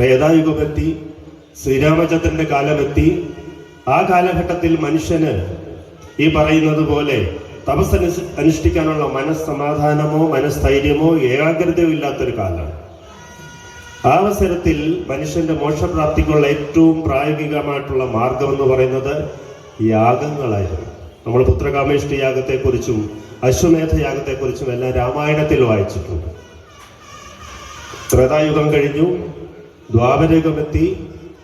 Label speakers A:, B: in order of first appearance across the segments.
A: ത്രേതായുഗമെത്തി ശ്രീരാമചന്ദ്രന്റെ കാലമെത്തി. ആ കാലഘട്ടത്തിൽ മനുഷ്യന് ഈ പറയുന്നത് പോലെ തപസ് അനുഷ്ഠിക്കാനുള്ള മനസ്സമാധാനമോ മനസ്ഥൈര്യമോ ഏകാഗ്രതയോ ഇല്ലാത്തൊരു കാലമാണ്. ആ അവസരത്തിൽ മനുഷ്യന്റെ മോക്ഷപ്രാപ്തിക്കുള്ള ഏറ്റവും പ്രായോഗികമായിട്ടുള്ള മാർഗം എന്ന് പറയുന്നത് യാഗങ്ങളായിരുന്നു. നമ്മൾ പുത്രകാമേഷ്ടി യാഗത്തെക്കുറിച്ചും അശ്വമേധ യാഗത്തെക്കുറിച്ചും എല്ലാം രാമായണത്തിൽ വായിച്ചിട്ടുണ്ട്. ത്രേതായുഗം കഴിഞ്ഞു. ദ്വാപരയുഗമെത്തി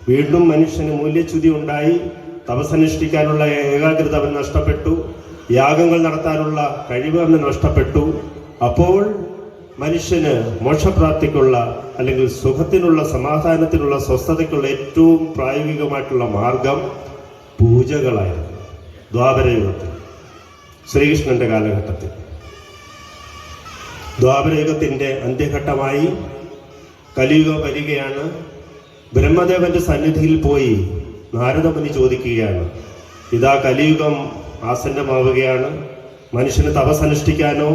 A: വീണ്ടും മനുഷ്യന് മൂല്യച്യുതി ഉണ്ടായി. തപസ്സനുഷ്ഠിക്കാനുള്ള ഏകാഗ്രത അവൻ നഷ്ടപ്പെട്ടു. യാഗങ്ങൾ നടത്താനുള്ള കഴിവ് അവന് നഷ്ടപ്പെട്ടു. അപ്പോൾ മനുഷ്യന് മോക്ഷപ്രാപ്തിക്കുള്ള അല്ലെങ്കിൽ സുഖത്തിനുള്ള സമാധാനത്തിനുള്ള സ്വസ്ഥതയ്ക്കുള്ള ഏറ്റവും പ്രായോഗികമായിട്ടുള്ള മാർഗം പൂജകളായിരുന്നു ദ്വാപരയുഗത്തിൽ ശ്രീകൃഷ്ണന്റെ കാലഘട്ടത്തിൽ. ദ്വാപരയുഗത്തിന്റെ അന്ത്യഘട്ടമായി കലിയുഗം വരികയാണ്. ബ്രഹ്മദേവന്റെ സന്നിധിയിൽ പോയി നാരദമുനി ചോദിക്കുകയാണ് ഇതാ കലിയുഗം ആസന്നമാവുകയാണ്. മനുഷ്യന് തപസ് അനുഷ്ഠിക്കാനോ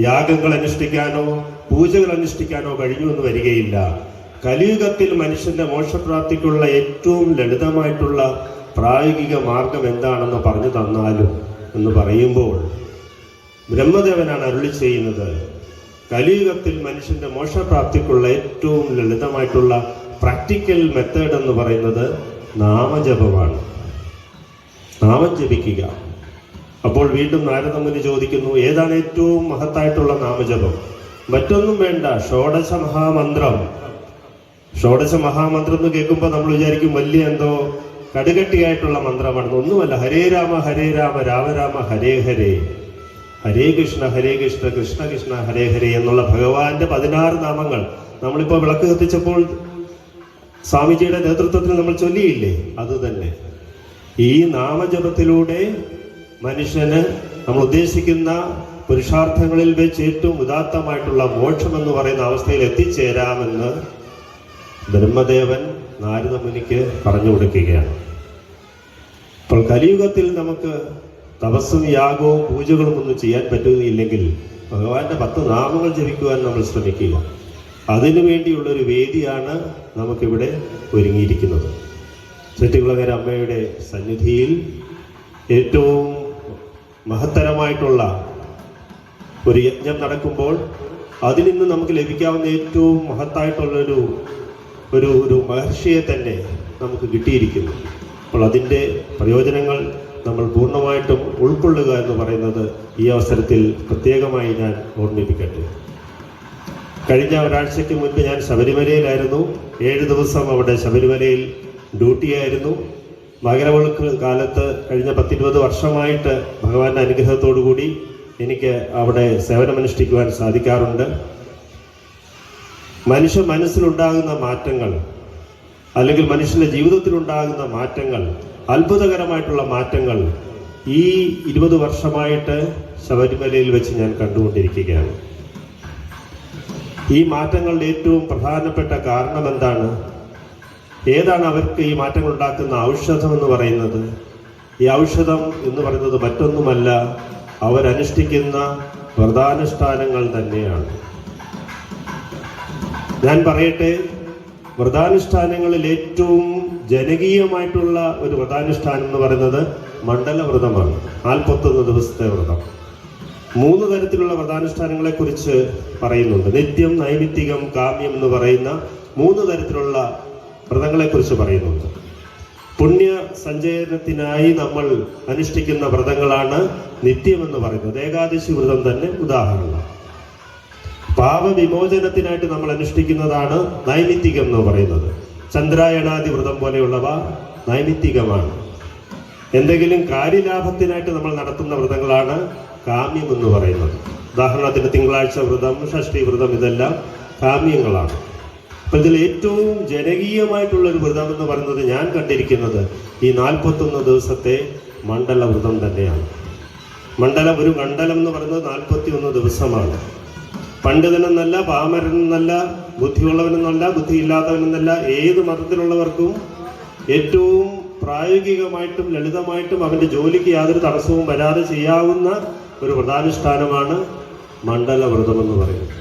A: യാഗങ്ങൾ അനുഷ്ഠിക്കാനോ പൂജകൾ അനുഷ്ഠിക്കാനോ കഴിഞ്ഞു എന്ന് വരികയില്ല. കലിയുഗത്തിൽ മനുഷ്യന്റെ മോക്ഷപ്രാപ്തിക്കുള്ള ഏറ്റവും ലളിതമായിട്ടുള്ള പ്രായോഗിക മാർഗം എന്താണെന്ന് പറഞ്ഞു തന്നാലും എന്ന് പറയുമ്പോൾ ബ്രഹ്മദേവനാണ് അരുളി ചെയ്യുന്നത്. കലിയുഗത്തിൽ മനുഷ്യന്റെ മോക്ഷപ്രാപ്തിക്കുള്ള ഏറ്റവും ലളിതമായിട്ടുള്ള പ്രാക്ടിക്കൽ മെത്തേഡ് എന്ന് പറയുന്നത് നാമജപമാണ്. നാമം ജപിക്കുക. അപ്പോൾ വീണ്ടും നാരദമുനി ചോദിക്കുന്നു ഏതാണ് ഏറ്റവും മഹത്തായിട്ടുള്ള നാമജപം? മറ്റൊന്നും വേണ്ട ഷോഡശ മഹാമന്ത്രം. ഷോഡശ മഹാമന്ത്രം എന്ന് കേൾക്കുമ്പോൾ നമ്മൾ വിചാരിക്കും വലിയ എന്തോ കടുകട്ടിയായിട്ടുള്ള മന്ത്രമാണെന്ന് ഒന്നുമല്ല ഹരേ രാമ ഹരേ രാമ രാമ രാമ ഹരേ ഹരേ. ഹരേ കൃഷ്ണ ഹരേ കൃഷ്ണ കൃഷ്ണ കൃഷ്ണ ഹരേ ഹരേ എന്നുള്ള ഭഗവാന്റെ പതിനാറ് നാമങ്ങൾ നമ്മളിപ്പോൾ വിളക്ക് കത്തിച്ചപ്പോൾ സ്വാമിജിയുടെ നേതൃത്വത്തിൽ നമ്മൾ ചൊല്ലിയില്ലേ? അത് തന്നെ. ഈ നാമജപത്തിലൂടെ മനുഷ്യന് നമ്മൾ ഉദ്ദേശിക്കുന്ന പുരുഷാർത്ഥങ്ങളിൽ വെച്ച് ഏറ്റവും ഉദാത്തമായിട്ടുള്ള മോക്ഷം എന്ന് പറയുന്ന അവസ്ഥയിൽ എത്തിച്ചേരാമെന്ന് ബ്രഹ്മദേവൻ നാരദമുനിക്ക് പറഞ്ഞു കൊടുക്കുകയാണ്. അപ്പോൾ കലിയുഗത്തിൽ നമുക്ക് തപസ്സും യാഗവും പൂജകളും ഒന്നും ചെയ്യാൻ പറ്റുന്നില്ലെങ്കിൽ ഭഗവാന്റെ പത്ത് നാമങ്ങൾ ജപിക്കുവാൻ നമ്മൾ ശ്രമിക്കുക. അതിനു വേണ്ടിയുള്ള ഒരു വേദിയാണ് നമുക്കിവിടെ ഒരുങ്ങിയിരിക്കുന്നത്. ചെട്ടികുളകര അമ്മയുടെ സന്നിധിയിൽ ഏറ്റവും മഹത്തരമായിട്ടുള്ള ഒരു യജ്ഞം നടക്കുമ്പോൾ അതിൽ നിന്ന് നമുക്ക് ലഭിക്കാവുന്ന ഏറ്റവും മഹത്തായിട്ടുള്ളൊരു ഒരു ഒരു മഹർഷിയെ തന്നെ നമുക്ക് കിട്ടിയിരിക്കുന്നു. അപ്പോൾ അതിന്റെ പ്രയോജനങ്ങൾ നമ്മൾ പൂർണമായിട്ടും ഉൾക്കൊള്ളുക എന്ന് പറയുന്നത് ഈ അവസരത്തിൽ പ്രത്യേകമായി ഞാൻ ഓർമ്മിപ്പിക്കട്ടെ. കഴിഞ്ഞ ഒരാഴ്ചയ്ക്ക് മുൻപ് ഞാൻ ശബരിമലയിലായിരുന്നു. ഏഴ് ദിവസം അവിടെ ശബരിമലയിൽ ഡ്യൂട്ടിയായിരുന്നു. മകരവിളക്ക് കാലത്ത് കഴിഞ്ഞ പത്തിരുപത് വർഷമായിട്ട് ഭഗവാന്റെ അനുഗ്രഹത്തോടു കൂടി എനിക്ക് അവിടെ സേവനമനുഷ്ഠിക്കുവാൻ സാധിക്കാറുണ്ട്. മനുഷ്യ മനസ്സിലുണ്ടാകുന്ന മാറ്റങ്ങൾ അല്ലെങ്കിൽ മനുഷ്യന്റെ ജീവിതത്തിലുണ്ടാകുന്ന മാറ്റങ്ങൾ അത്ഭുതകരമായിട്ടുള്ള മാറ്റങ്ങൾ ഈ ഇരുപത് വർഷമായിട്ട് ശബരിമലയിൽ വെച്ച് ഞാൻ കണ്ടുകൊണ്ടിരിക്കുകയാണ്. ഈ മാറ്റങ്ങളുടെ ഏറ്റവും പ്രധാനപ്പെട്ട കാരണം എന്താണ്? ഏതാണ് അവർക്ക് ഈ മാറ്റങ്ങൾ ഉണ്ടാക്കുന്ന ഔഷധം എന്ന് പറയുന്നത്? ഈ ഔഷധം എന്ന് പറയുന്നത് മറ്റൊന്നുമല്ല അവരനുഷ്ഠിക്കുന്ന വ്രതാനുഷ്ഠാനങ്ങൾ തന്നെയാണ്. ഞാൻ പറയട്ടെ വ്രതാനുഷ്ഠാനങ്ങളിൽ ഏറ്റവും ജനകീയമായിട്ടുള്ള ഒരു വ്രതാനുഷ്ഠാനം എന്ന് പറയുന്നത് മണ്ഡല വ്രതമാണ്. നാൽപ്പത്തൊന്ന് ദിവസത്തെ വ്രതം. മൂന്ന് തരത്തിലുള്ള വ്രതാനുഷ്ഠാനങ്ങളെ കുറിച്ച് പറയുന്നുണ്ട്. നിത്യം നൈമിത്തികം കാമ്യം എന്ന് പറയുന്ന മൂന്ന് തരത്തിലുള്ള വ്രതങ്ങളെ കുറിച്ച് പറയുന്നുണ്ട്. പുണ്യ സഞ്ചയനത്തിനായി നമ്മൾ അനുഷ്ഠിക്കുന്ന വ്രതങ്ങളാണ് നിത്യം എന്ന് പറയുന്നത്. ഏകാദശി വ്രതം തന്നെ ഉദാഹരണം. പാപവിമോചനത്തിനായിട്ട് നമ്മൾ അനുഷ്ഠിക്കുന്നതാണ് നൈമിത്തികം എന്ന് പറയുന്നത്. ചന്ദ്രായണാദി വ്രതം പോലെയുള്ളവ നൈമിത്തികമാണ്. എന്തെങ്കിലും കാര്യലാഭത്തിനായിട്ട് നമ്മൾ നടത്തുന്ന വ്രതങ്ങളാണ് കാമ്യം എന്ന് പറയുന്നത്. ഉദാഹരണത്തിന് തിങ്കളാഴ്ച വ്രതം ഷഷ്ടി വ്രതം ഇതെല്ലാം കാമ്യങ്ങളാണ്. അപ്പൊ ഇതിൽ ഏറ്റവും ജനകീയമായിട്ടുള്ള ഒരു വ്രതം എന്ന് പറയുന്നത് ഞാൻ കണ്ടിരിക്കുന്നത് ഈ നാൽപ്പത്തൊന്ന് ദിവസത്തെ മണ്ഡല വ്രതം തന്നെയാണ്. മണ്ഡലം ഒരു മണ്ഡലം എന്ന് പറയുന്നത് നാൽപ്പത്തി ഒന്ന് ദിവസമാണ്. പണ്ഡിതനെന്നല്ല പാമരനെന്നല്ല ബുദ്ധിയുള്ളവനെന്നല്ല ബുദ്ധിയില്ലാത്തവനെന്നല്ല ഏത് മതത്തിലുള്ളവർക്കും ഏറ്റവും പ്രായോഗികമായിട്ടും ലളിതമായിട്ടും അവന്റെ ജോലിക്ക് യാതൊരു തടസ്സവും വരാതെ ചെയ്യാവുന്ന ഒരു വ്രതാനുഷ്ഠാനമാണ് മണ്ഡല വ്രതം എന്ന് പറയുന്നത്.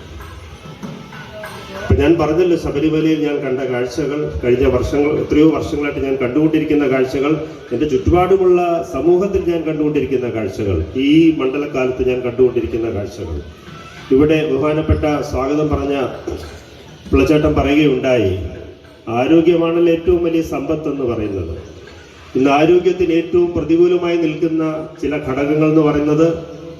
A: ഞാൻ പറഞ്ഞല്ലോ ശബരിമലയിൽ ഞാൻ കണ്ട കാഴ്ചകൾ കഴിഞ്ഞ വർഷങ്ങൾ എത്രയോ വർഷങ്ങളായിട്ട് ഞാൻ കണ്ടുകൊണ്ടിരിക്കുന്ന കാഴ്ചകൾ എന്റെ ചുറ്റുപാടുമുള്ള സമൂഹത്തിൽ ഞാൻ കണ്ടുകൊണ്ടിരിക്കുന്ന കാഴ്ചകൾ ഈ മണ്ഡലക്കാലത്ത് ഞാൻ കണ്ടുകൊണ്ടിരിക്കുന്ന കാഴ്ചകൾ. ഇവിടെ ബഹുമാനപ്പെട്ട സ്വാഗതം പറഞ്ഞ പിള്ളച്ചേട്ടൻ പറയുകയുണ്ടായി ആരോഗ്യമാണല്ലോ ഏറ്റവും വലിയ സമ്പത്ത് എന്ന് പറയുന്നത്. ഇന്ന് ആരോഗ്യത്തിന് ഏറ്റവും പ്രതികൂലമായി നിൽക്കുന്ന ചില ഘടകങ്ങൾ എന്ന് പറയുന്നത്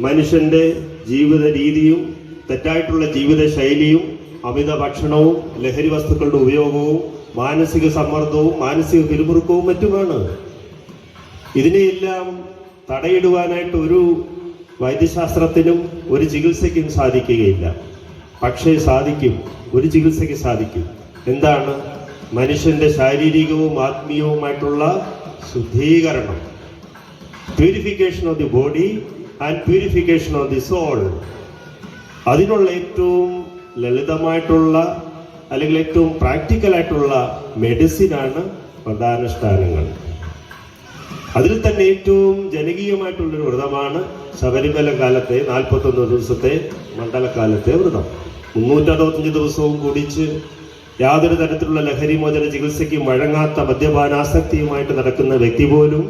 A: മനുഷ്യന്റെ ജീവിത രീതിയും തെറ്റായിട്ടുള്ള ജീവിത ശൈലിയും അമിത ഭക്ഷണവും ലഹരി വസ്തുക്കളുടെ ഉപയോഗവും മാനസിക സമ്മർദ്ദവും മാനസിക പിരിമുറുക്കവും മറ്റുമാണ്. ഇതിനെയെല്ലാം തടയിടുവാനായിട്ട് ഒരു വൈദ്യശാസ്ത്രത്തിനും ഒരു ചികിത്സയ്ക്കും സാധിക്കുകയില്ല. പക്ഷേ സാധിക്കും. ഒരു ചികിത്സയ്ക്ക് സാധിക്കും. എന്താണ്? മനുഷ്യന്റെ ശാരീരികവും ആത്മീയവുമായിട്ടുള്ള ശുദ്ധീകരണം. Purification of the body and purification of the soul അതിനുള്ള ഏറ്റവും ലളിതമായിട്ടുള്ള അല്ലെങ്കിൽ ഏറ്റവും പ്രാക്ടിക്കലായിട്ടുള്ള മെഡിസിനാണ് പ്രധാനുഷ്ഠാനങ്ങൾ അതിൽ തന്നെ ഏറ്റവും ജനകീയമായിട്ടുള്ളൊരു വ്രതമാണ് ശബരിമല കാലത്തെ നാൽപ്പത്തൊന്ന് ദിവസത്തെ മണ്ഡലകാലത്തെ വ്രതം. മുന്നൂറ്റി അറുപത്തഞ്ച് ദിവസവും കുടിച്ച് യാതൊരു തരത്തിലുള്ള ലഹരിമോചന ചികിത്സയ്ക്ക് വഴങ്ങാത്ത മദ്യപാനാസക്തിയുമായിട്ട് നടക്കുന്ന വ്യക്തി പോലും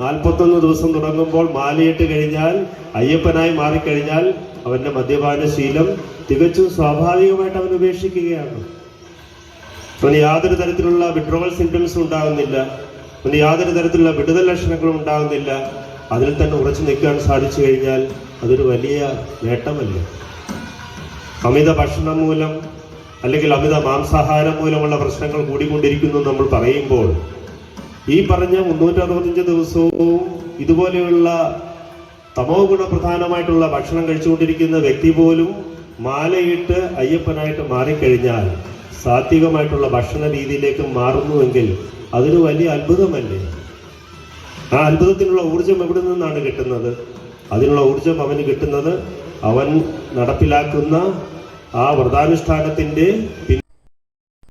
A: നാൽപ്പത്തൊന്ന് ദിവസം തുടങ്ങുമ്പോൾ മാലയിട്ട് കഴിഞ്ഞാൽ അയ്യപ്പനായി മാറിക്കഴിഞ്ഞാൽ അവന്റെ മദ്യപാന ശീലം തികച്ചും സ്വാഭാവികമായിട്ട് അവൻ ഉപേക്ഷിക്കുകയാണ്. അവന് യാതൊരു തരത്തിലുള്ള വിഡ്രോവൽ സിംറ്റംസും ഉണ്ടാകുന്നില്ല. അവന് യാതൊരു തരത്തിലുള്ള വിടുതൽ ലക്ഷണങ്ങളും ഉണ്ടാകുന്നില്ല. അതിൽ തന്നെ ഉറച്ചു നിൽക്കാൻ സാധിച്ചു കഴിഞ്ഞാൽ അതൊരു വലിയ നേട്ടമല്ലേ? അമിത ഭക്ഷണം മൂലം അല്ലെങ്കിൽ അമിത മാംസാഹാരം മൂലമുള്ള പ്രശ്നങ്ങൾ കൂടിക്കൊണ്ടിരിക്കുന്നു നമ്മൾ പറയുമ്പോൾ ഈ പറഞ്ഞ മുന്നൂറ്റി അറുപത്തഞ്ച് ദിവസവും ഇതുപോലെയുള്ള തമോ ഗുണപ്രധാനമായിട്ടുള്ള ഭക്ഷണം കഴിച്ചുകൊണ്ടിരിക്കുന്ന വ്യക്തി പോലും മാലയിട്ട് അയ്യപ്പനായിട്ട് മാറിക്കഴിഞ്ഞാൽ സാത്വികമായിട്ടുള്ള ഭക്ഷണ രീതിയിലേക്ക് മാറുന്നുവെങ്കിൽ അതൊരു വലിയ അത്ഭുതമല്ലേ? ആ അത്ഭുതത്തിനുള്ള ഊർജം എവിടെ നിന്നാണ് കിട്ടുന്നത്? അതിനുള്ള ഊർജം അവന് കിട്ടുന്നത് അവൻ നടപ്പിലാക്കുന്ന ആ വ്രതാനുഷ്ഠാനത്തിന്റെ പിൻ